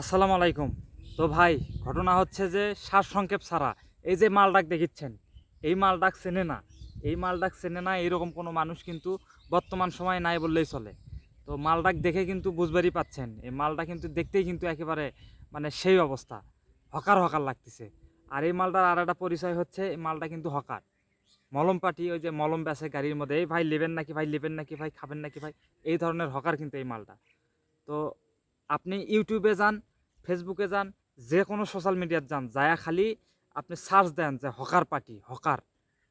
আসসালামু আলাইকুম। তো ভাই, ঘটনা হচ্ছে যে সার সংক্ষেপ ছাড়া এই যে মালডাক দেখিচ্ছেন, এই মালডাক চেনে না। এই মালডাক চেনে না এরকম কোনো মানুষ কিন্তু বর্তমান সময় নাই বললেই চলে। তো মালডাক দেখে কিন্তু বুঝবারই পাচ্ছেন, এই মালটা কিন্তু দেখতেই কিন্তু একেবারে মানে সেই অবস্থা, হকার হকার লাগতেছে। আর এই মালটার আর একটা পরিচয় হচ্ছে, এই মালটা কিন্তু হকার। মলম পাটি ওই যে মলম বেচে গাড়ির মধ্যে, এই ভাই নেবেন নাকি ভাই নেবেন নাকি ভাই, খাবেন নাকি ভাই? এই ধরনের হকার কিন্তু এই মালটা। তো আপনি ইউটিউবে যান ফেসবুকে যান যে কোনো সোশ্যাল মিডিয়াত যান, যায়া খালি আপনি সার্চ দেন যে হকার পার্টি, হকার।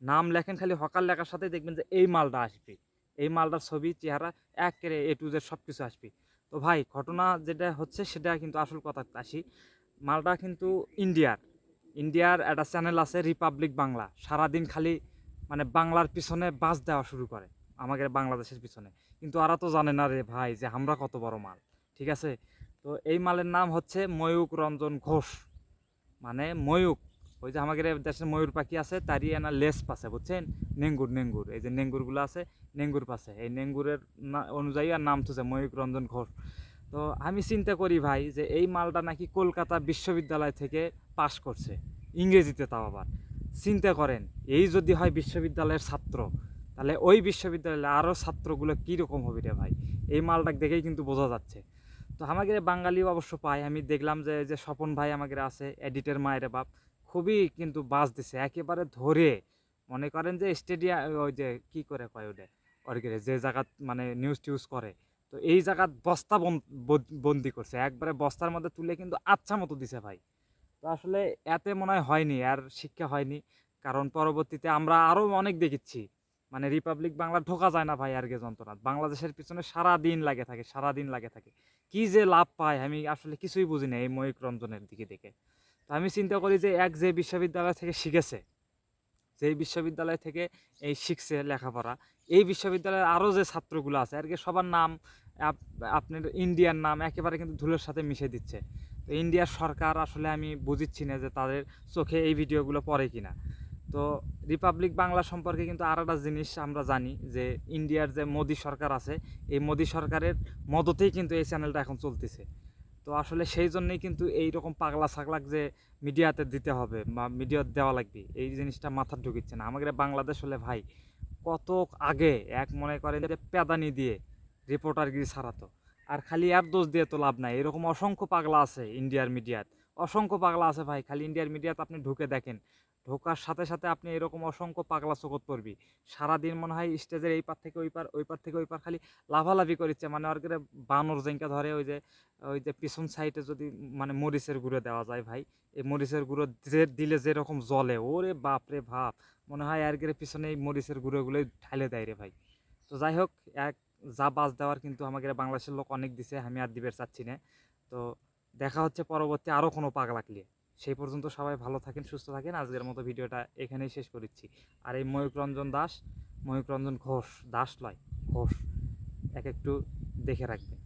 নাম লেখেন খালি হকার লেখার সাথে দেখবেন যে এই মালটা আসবে। এই মালটার ছবি, চেহারা, একেবারে এ টু জেড সব কিছু আসবে। তো ভাই, ঘটনা যেটা হচ্ছে সেটা কিন্তু আসল কথা আসি। মালটা কিন্তু ইন্ডিয়ার ইন্ডিয়ার একটা চ্যানেল আছে রিপাবলিক বাংলা সারাদিন খালি মানে বাংলার পিছনে বাস দেওয়া শুরু করে, আমাদের বাংলাদেশের পিছনে। কিন্তু ওরা তো জানে না রে ভাই যে আমরা কত বড় মাল। ঠিক আছে? তো এই মালের নাম হচ্ছে ময়ূক রঞ্জন ঘোষ। মানে ময়ূক, ওই যে আমাদের দেশের ময়ূর পাখি আছে, তারই এনা লেস পাশে বুঝছেন? নেঙ্গুর নেঙ্গুর, এই যে নেঙ্গুরগুলো আছে, নেঙ্গুর পাশে। এই নেঙ্গুরের অনুযায়ী আর নাম তুছে ময়ূক রঞ্জন ঘোষ। তো আমি চিন্তা করি ভাই যে এই মালটা নাকি কলকাতা বিশ্ববিদ্যালয় থেকে পাশ করছে, ইংরেজিতে তাও আবার। চিন্তা করেন, এই যদি হয় বিশ্ববিদ্যালয়ের ছাত্র, তাহলে ওই বিশ্ববিদ্যালয়ে আরও ছাত্রগুলো কীরকম হবে রে ভাই? এই মালটা দেখেই কিন্তু বোঝা যাচ্ছে। তো আমাদের বাঙালিও অবশ্য পাই আমি দেখলাম যে যে স্বপন ভাই আমাদের আছে, এডিটের মায়ের বাপ। খুবই কিন্তু বাস দিছে, একেবারে ধরে। মনে করেন যে স্টেডিয়াম ওই যে, কি করে কয় ওটা অর্গেরে, যে জায়গাত মানে নিউজ টিউজ করে। তো এই জায়গাত বস্তা বন্দি করছে। একবারে বস্তার মধ্যে তুলে কিন্তু আচ্ছা মতো দিছে ভাই। তো আসলে এতে মনে হয় হয়নি, আর শিক্ষা হয়নি। কারণ পরবর্তীতে আমরা আরও অনেক দেখেছি। মানে রিপাবলিক বাংলা ঢোকা যায় না ভাই আর গে যন্ত্রণা বাংলাদেশের পিছনে সারা দিন লাগে থাকে সারা দিন লাগে থাকে। কি যে লাভ পায়, আমি আসলে কিছুই বুঝি না এই ময়ূক রঞ্জনের দিকে দেখে। তো আমি চিন্তা করি যে এক যে বিশ্ববিদ্যালয় থেকে শিখেছে যেই বিশ্ববিদ্যালয় থেকে এই শিখছে লেখাপড়া, এই বিশ্ববিদ্যালয়ের আরও যে ছাত্রগুলো আছে আর কি সবার নাম আপ- আপনার ইন্ডিয়ার নাম একেবারে কিন্তু ধুলোর সাথে মিশে দিচ্ছে। তো ইন্ডিয়ার সরকার আসলে আমি বুঝিচ্ছি না যে তাদের চোখে এই ভিডিওগুলো পড়ে কিনা। তো রিপাবলিক বাংলা সম্পর্কে কিন্তু আর একটা জিনিস আমরা জানি যে ইন্ডিয়ার যে মোদী সরকার আছে, এই মোদী সরকারের মদতেই কিন্তু এই চ্যানেলটা এখন চলতেছে। তো আসলে সেই জন্যই কিন্তু এই রকম পাগলা ছাগলাক যে মিডিয়াতে দিতে হবে বা মিডিয়া দেওয়া লাগবে, এই জিনিসটা মাথা ঢুকিচ্ছে না। আমাদের বাংলাদেশ হলে ভাই, কত আগে এক মনে করেন যে পেদানি দিয়ে রিপোর্টারগিরি ছাড়াতো আর খালি আর দোষ দিয়ে তো লাভ নাই। এরকম অসংখ্য পাগলা আছে ইন্ডিয়ার মিডিয়াত অসংখ্য পাগলা আছে ভাই, খালি ইন্ডিয়ার মিডিয়াতে আপনি ঢুকে দেখেন। ঢোকার সাথে সাথে আপনি এরকম অসংখ্য পাগলা চোখত পড়বি। সারাদিন মনে হয় স্টেজের এই পার থেকে ওই পার ওই পার থেকে ওই পার খালি লাভালাভি করিচ্ছে। মানে ওর বানর জেঙ্কা ধরে ওই যে ওই যে পিছন সাইডে যদি মানে মরিচের গুঁড়ো দেওয়া যায় ভাই, এই মরিচের গুঁড়ো যে দিলে যেরকম জলে ওরে বাপ রে ভাপ মনে হয় আর গেলে পিছনে এই মরিচের গুঁড়োগুলোই ঢালে দেয় রে ভাই। তো যাই হোক, এক যা বাস দেওয়ার কিন্তু আমাকে বাংলাদেশের লোক অনেক দিছে, আমি আর দিবের চাচ্ছি না। তো দেখা হচ্ছে পরবর্তী আরও কোনো পাগলা ক্লিয়ে সেই পর্যন্ত সবাই ভালো থাকেন, সুস্থ থাকেন। আজকের মতো ভিডিওটা এখানেই শেষ করেছি। আর এই ময়ূকরঞ্জন দাস ময়ূকরঞ্জন ঘোষ, দাস লয় ঘোষ, এক একটু দেখে রাখবেন।